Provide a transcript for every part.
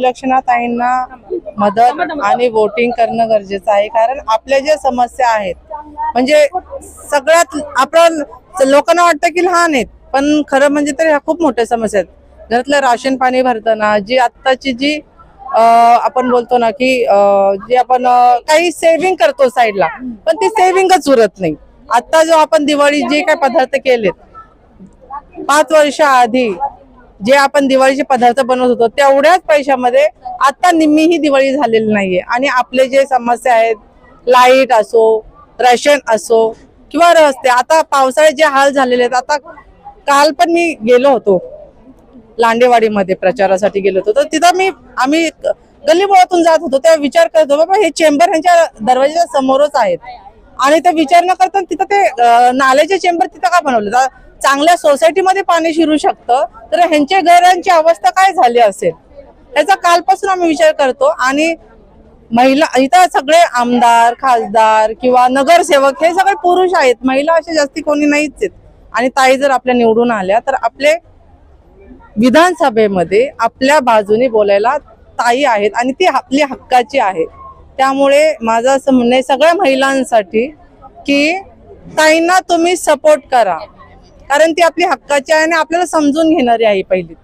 सुलक्षणा मदत आणि वोटिंग करणं गरजेचं आहे. कारण आपल्या ज्या समस्या आहेत म्हणजे सगळ्यात आपण लोकांना वाटतं की लहान आहेत पण खरं म्हणजे तर ह्या खूप मोठ्या समस्या आहेत. घरातलं राशन पाणी भरताना जी आत्ताची जी आपण बोलतो ना की जी आपण काही सेव्हिंग करतो साईडला पण ती सेव्हिंगच उरत नाही. आता जो आपण दिवाळी जे काही पदार्थ केलेत पाच वर्ष आधी जे आपण दिवाळीचे पदार्थ बनवत होतो तेवढ्याच पैशामध्ये आता निम्मी ही दिवाळी झालेली नाहीये. आणि आपले जे समस्या आहेत लाइट असो रेशन असो किंवा रस्ते आता पावसाळ्यात जे हाल झालेले आहेत आता काल पण मी गेलो होतो. लांडेवाडीमध्ये प्रचारासाठी गेलो होतो. तर तिथं मी आम्ही गल्लीबोळातून जात होतो तेव्हा विचार करत होतो बाबा हे चेंबर ह्यांच्या दरवाजाच्या समोरच आहेत. आणि ते विचार न करता तिथं ते नाल्याचे चेंबर तिथं का बनवले? चांगल्या सोसायटीमध्ये पाणी शिरू शकतं तर ह्यांच्या घरांची अवस्था काय झाली असेल? याचा कालपासून आम्ही विचार करतो आणि महिला इथं सगळे आमदार खासदार किंवा नगरसेवक हे सगळे पुरुष आहेत. महिला असे जास्ती कोणी नाहीच आहेत. आणि ताई जर आपल्या निवडून आल्या तर आपले विधानसभेमध्ये आपल्या बाजूने बोलायला ताई आहेत आणि ती आपली हक्काची आहे. त्यामुळे माझं असं म्हणणं आहे सगळ्या महिलांसाठी की ताईंना तुम्ही सपोर्ट करा. कारण ती आपली हक्काची आहे आणि आपल्याला समजून घेणारी आहे पहिली.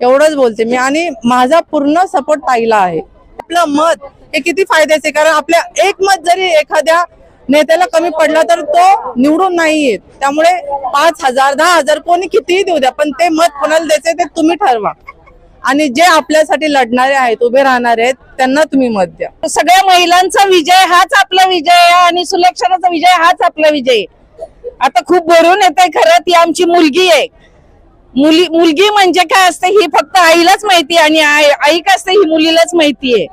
एवढंच बोलते मी. आणि माझा पूर्ण सपोर्ट ताईला आहे. आपलं मत हे किती फायद्याचे कारण आपल्या एक मत जरी एखाद्या नेत्याला कमी पडला तर तो निवडून नाही येत. त्यामुळे पाच हजार दहा हजार कोणी कितीही देऊ द्या पण ते मत कोणाला द्यायचे ते तुम्ही ठरवा. आणि जे आपल्यासाठी लढणारे आहेत उभे राहणारे आहेत त्यांना तुम्ही मत द्या. सगळ्या महिलांचा विजय हाच आपला विजय आहे आणि सुलक्षणाचा विजय हाच आपला विजय आहे. आता खूप भरून येत आहे खरं ती आमची मुलगी आहे. मुली मुलगी म्हणजे काय असते ही फक्त आईलाच माहिती आहे आणि आई आई काय असते ही मुलीलाच माहिती आहे.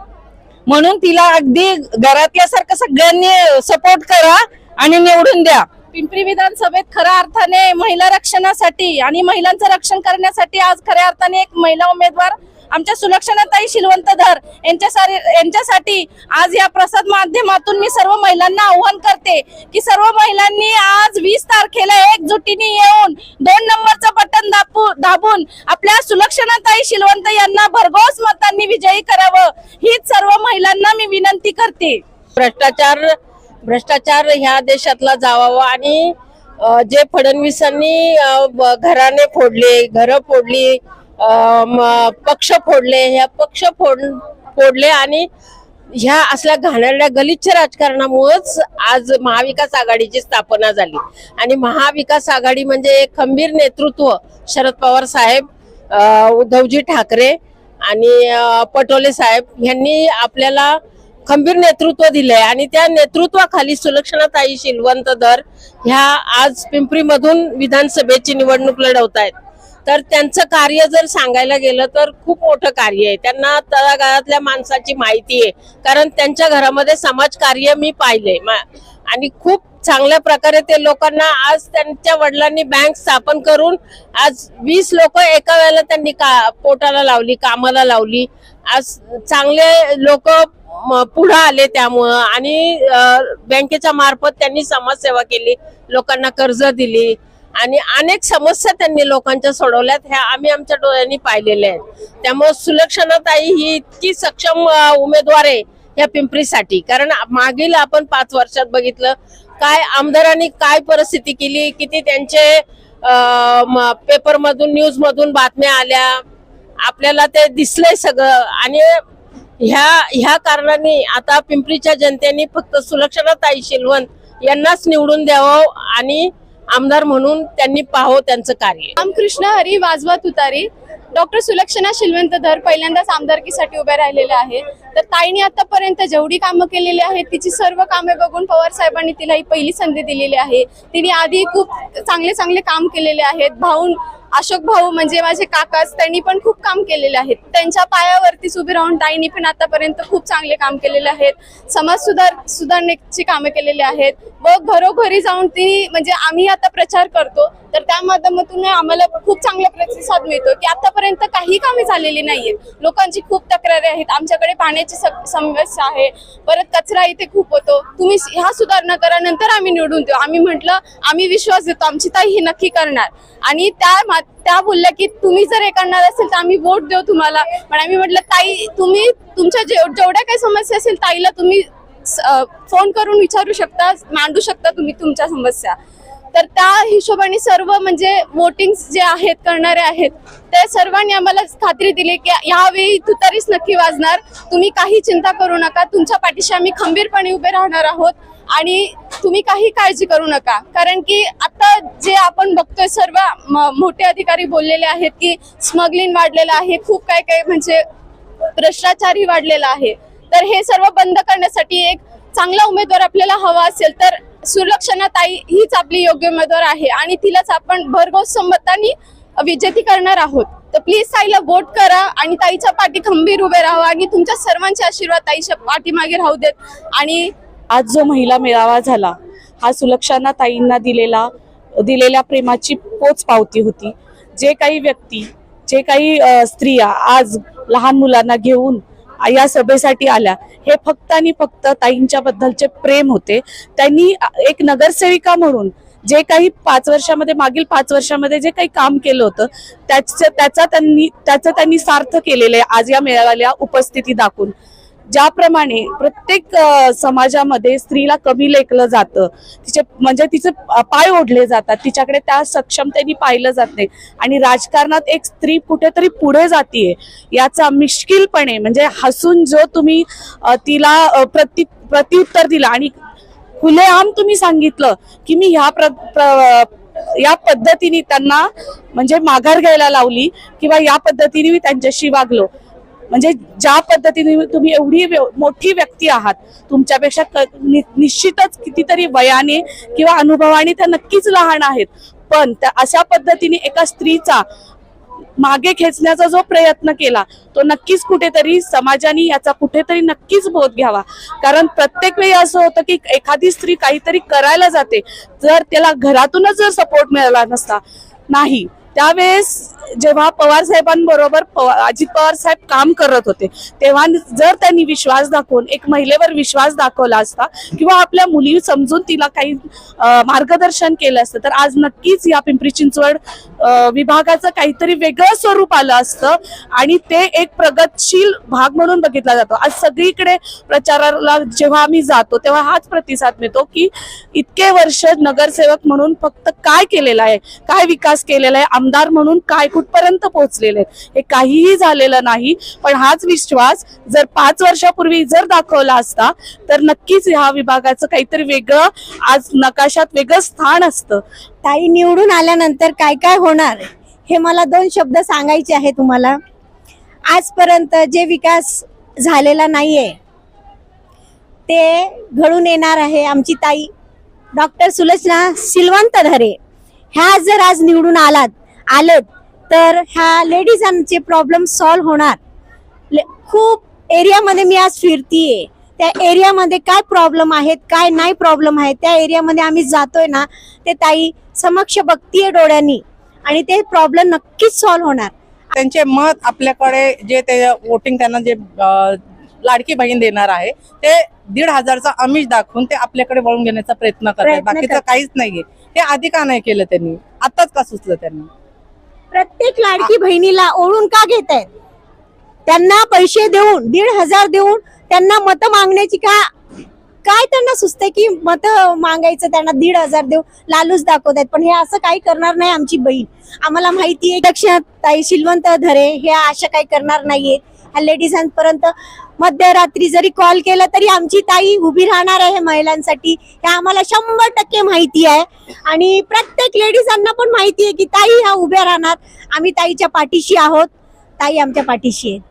म्हणून तिला अगदी घरातल्यासारखं सगळ्यांनी सपोर्ट करा आणि निवडून द्या. पिंपरी विधानसभेत खऱ्या अर्थाने महिला रक्षणासाठी आणि महिलांचं रक्षण करण्यासाठी आज खऱ्या अर्थाने एक महिला उमेदवार आमच्या सुलक्षणाताई शिलवंतधर यांच्या सारी यांच्यासाठी आज या प्रसाद माध्यमातून मी सर्व महिलांना आव्हान करते की सर्व महिलांनी आज वीस तारखेला एकजुटीने येऊन दोन नंबरचं बटन दाबू दाबून आपल्या सुलक्षणाताई शिलवंत यांना भरघोस मतांनी विजयी करावं हीच सर्व महिलांना मी विनंती करते. भ्रष्टाचार भ्रष्टाचार ह्या देशातला जावावा आणि जे फडणवीसांनी घराने फोडले घरं फोडली पक्ष फोडले ह्या पक्ष फोड फोडले आणि ह्या असल्या घाणेरड्या गलिच्छ राजकारणामुळेच आज महाविकास आघाडीची स्थापना झाली. आणि महाविकास आघाडी म्हणजे एक खंबीर नेतृत्व शरद पवार साहेब उद्धवजी ठाकरे आणि पटोले साहेब यांनी आपल्याला खंबीर नेतृत्व दिले आणि त्या नेतृत्वाखाली सुलक्षणाताई शिलवंत दर ह्या आज पिंपरीमधून विधानसभेची निवडणूक लढवत आहेत तर त्यांचं कार्य जर सांगायला गेलं तर खूप मोठं कार्य आहे. त्यांना तळागाळातल्या माणसाची माहिती आहे. कारण त्यांच्या घरामध्ये समाजकार्य मी पाहिले मा- आणि खूप चांगल्या प्रकारे ते लोकांना आज त्यांच्या वडिलांनी बँक स्थापन करून आज वीस लोक एका वेळेला त्यांनी का पोटाला लावली कामाला लावली. आज चांगले लोक पुढे आले त्यामुळं. आणि बँकेच्या मार्फत त्यांनी समाजसेवा केली. लोकांना कर्ज दिली. आणि अनेक समस्या त्यांनी लोकांच्या सोडवल्यात ह्या आम्ही आमच्या डोळ्यांनी पाहिलेल्या आहेत. त्यामुळे सुलक्षणाताई ही इतकी सक्षम उमेदवार आहे या पिंपरीसाठी. कारण मागील आपण पाच वर्षात बघितलं काय आमदारांनी काय परिस्थिती केली किती त्यांचे पेपरमधून न्यूजमधून बातम्या आल्या आपल्याला ते दिसलंय सगळं. आणि ह्या ह्या कारणाने आता पिंपरीच्या जनतेने फक्त सुलक्षणाताई शिलवंत यांनाच निवडून द्यावं आणि आमदार म्हणून त्यांनी पाहो त्यांचं कार्य. रामकृष्ण हरी वाजवा तुतारी. डॉक्टर सुलक्षणा शिलवंतधर पहिल्यांदाच आमदारकीसाठी उभ्या राहिलेल्या आहेत. तर ताईने आतापर्यंत जेवढी कामं केलेली आहेत तिची सर्व कामे बघून पवार साहेबांनी तिला ही पहिली संधी दिलेली आहे. तिने आधी खूप चांगले चांगले काम केलेले आहेत. भाऊन अशोक भाऊ म्हणजे माझे काकाच त्यांनी पण खूप काम केलेले आहेत. त्यांच्या पायावरतीच उभी राहून ताईंनी पण आतापर्यंत खूप चांगले काम केलेले आहेत. समाज सुधार सुधारण्याची कामे केलेली आहेत. व घरोघरी जाऊन ती म्हणजे आम्ही आता प्रचार करतो तर त्या माध्यमातून आम्हाला खूप चांगला प्रतिसाद मिळतो की आतापर्यंत काही कामे झालेली नाहीयेत लोकांची खूप तक्रारी आहेत. आमच्याकडे पाण्याची समस्या आहे. परत कचरा इथे खूप होतो. तुम्ही ह्या सुधारणा करा नंतर आम्ही निवडून देऊ. आम्ही म्हटलं आम्ही विश्वास देतो. आमची ताई ही नक्की करणार. आणि त्या मा- त्या बोलल्या की तुम्ही जर हे करणार असेल तर आम्ही वोट देऊ तुम्हाला. पण आम्ही म्हटलं ताई तुम्ही तुमच्या जेवढ्या काही समस्या असेल ताईला तुम्ही फोन करून विचारू शकता मांडू शकता तुम्ही तुमच्या समस्या. तर त्या हिशोबाने सर्व म्हणजे वोटिंग जे आहेत करणारे आहेत त्या सर्वांनी आम्हाला खात्री दिली की यावेळी तुतारीच नक्की वाजणार. तुम्ही काही चिंता करू नका. तुमच्या पाठीशी आम्ही खंबीरपणे उभे राहणार आहोत. आणि तुम्ही काही काळजी करू नका. कारण की आता जे आपण बघतोय सर्व म- मोठे अधिकारी बोललेले आहेत की स्मगलिंग वाढलेलं आहे खूप काय काय म्हणजे भ्रष्टाचारही वाढलेला आहे. तर हे सर्व बंद करण्यासाठी एक चांगला उमेदवार आपल्याला हवा असेल तर सुलक्षणा ताई हीच आपली योग्य उमेदवार आहे आणि तिलाच आपण भरघोस संमताने विजेती करणार आहोत. तर प्लीज ताईला वोट करा आणि ताईच्या पाठी खंबीर उभे राहा आणि तुमच्या सर्वांचे आशीर्वाद ताईच्या पाठीमागे राहू देत. आणि आज जो महिला मेळावा झाला हा सुलक्षाना ताईंना दिलेला दिलेल्या प्रेमाची पोच पावती होती. जे काही व्यक्ती जे काही स्त्रिया आज लहान मुलांना घेऊन या सभेसाठी आल्या हे फक्त आणि फक्त ताईंच्या बद्दलचे प्रेम होते. त्यांनी एक नगरसेविका म्हणून जे काही पाच वर्षामध्ये मागील पाच वर्षामध्ये जे काही काम केलं होतं त्याचं त्याचा त्यांनी त्याचं त्यांनी सार्थ केलेलं आहे आज या मेळाव्याला उपस्थिती दाखवून. ज्याप्रमाणे प्रत्येक समाजामध्ये स्त्रीला कमी लेखलं जातं. तिचे म्हणजे तिचे पाय ओढले जातात. तिच्याकडे त्या सक्षमतेने पाहिलं जात नाही. आणि राजकारणात एक स्त्री कुठेतरी पुढे जातीये याचा मिश्किलपणे म्हणजे हसून जो तुम्ही तिला प्रति प्रत्युत्तर दिलं आणि खुलेआम तुम्ही सांगितलं की मी ह्या प्र, प्र या पद्धतीने त्यांना म्हणजे माघार घ्यायला लावली किंवा या पद्धतीने मी त्यांच्याशी वागलो. म्हणजे ज्या पद्धतीने तुम्ही एवढी व्य- मोठी व्यक्ती आहात तुमच्यापेक्षा क- नि- निश्चितच कितीतरी वयाने किंवा अनुभवाने त्या नक्कीच लहान आहेत. पण त्या अशा पद्धतीने एका स्त्रीचा मागे खेचण्याचा जो प्रयत्न केला तो नक्कीच कुठेतरी समाजाने याचा कुठेतरी नक्कीच बोध घ्यावा. कारण प्रत्येक वेळी असं होतं की एखादी स्त्री काहीतरी करायला जाते जर त्याला घरातूनच जर सपोर्ट मिळाला नसता नाही. त्यावेळेस जेव्हा पवार साहेबांबरोबर पवा- अजित पवार साहेब काम करत होते तेव्हा जर त्यांनी विश्वास दाखवून एक महिलेवर विश्वास दाखवला असता किंवा आपल्या मुली समजून तिला काही मार्गदर्शन केलं असतं तर आज नक्कीच या पिंपरी चिंचवड विभागाचं काहीतरी वेगळं स्वरूप आलं असतं आणि ते एक प्रगतशील भाग म्हणून बघितला जातो. आज सगळीकडे प्रचाराला जेव्हा आम्ही जातो तेव्हा हाच प्रतिसाद मिळतो की इतके वर्ष नगरसेवक म्हणून फक्त काय केलेलं आहे काय विकास केलेला आहे आमदार म्हणून काय कुठपर्यंत पोहोचलेले आहेत? हे काहीही झालेलं नाही. पण हाच विश्वास जर पाच वर्षापूर्वी जर दाखवला असता तर नक्कीच ह्या विभागाचं काहीतरी वेगळं आज नकाशात वेगळं स्थान असतं. ताई निवडून आल्यानंतर काय काय होणार? हे मला दोन शब्द सांगायचे आहे तुम्हाला. आजपर्यंत जे विकास झालेला नाहीये ते घडून येणार आहे आमची ताई. डॉक्टर सुलचना सिलवंत धरे ह्या जर आज निवडून आलात आलेत तर ह्या लेडीजांचे प्रॉब्लेम सॉल्व्ह होणार. खूप एरियामध्ये मी आज फिरतीये. त्या एरियामध्ये काय प्रॉब्लेम आहेत काय नाही प्रॉब्लेम आहेत त्या एरियामध्ये आम्ही जातोय ना ते ताई समक्ष बघतीये डोळ्यांनी. आणि ते प्रॉब्लेम नक्कीच सॉल्व्ह होणार. त्यांचे मत आपल्याकडे जे ते वोटिंग त्यांना जे लाडकी बहीण देणार आहे ते दीड हजारचा आमिष दाखवून ते आपल्याकडे वळून घेण्याचा प्रयत्न करतात. बाकीचं. काहीच नाहीये. हे आधी का नाही केलं त्यांनी? आताच का सुचलं त्यांनी? प्रत्येक लाडकी बहिणीला ओढून का घेत आहेत त्यांना पैसे देऊन दीड हजार देऊन त्यांना मत मागण्याची का काय त्यांना सुचतंय की मत मागायचं त्यांना दीड हजार देऊ लालूच दाखवत आहेत पण हे असं काही करणार नाही आमची बहीण. आम्हाला माहिती आहे दक्षिणात ताई शिलवंत धरे हे अशा काही करणार नाहीये. ह्या लेडीजांपर्यंत मध्यरात्री जरी कॉल केला तरी आमची ताई उभी राहणार आहे महिलांसाठी. हे आम्हाला शंभर टक्के माहिती आहे. आणि प्रत्येक लेडीजांना पण माहिती आहे की ताई ह्या उभ्या राहणार. आम्ही ताईच्या पाठीशी आहोत. ताई आमच्या पाठीशी आहेत.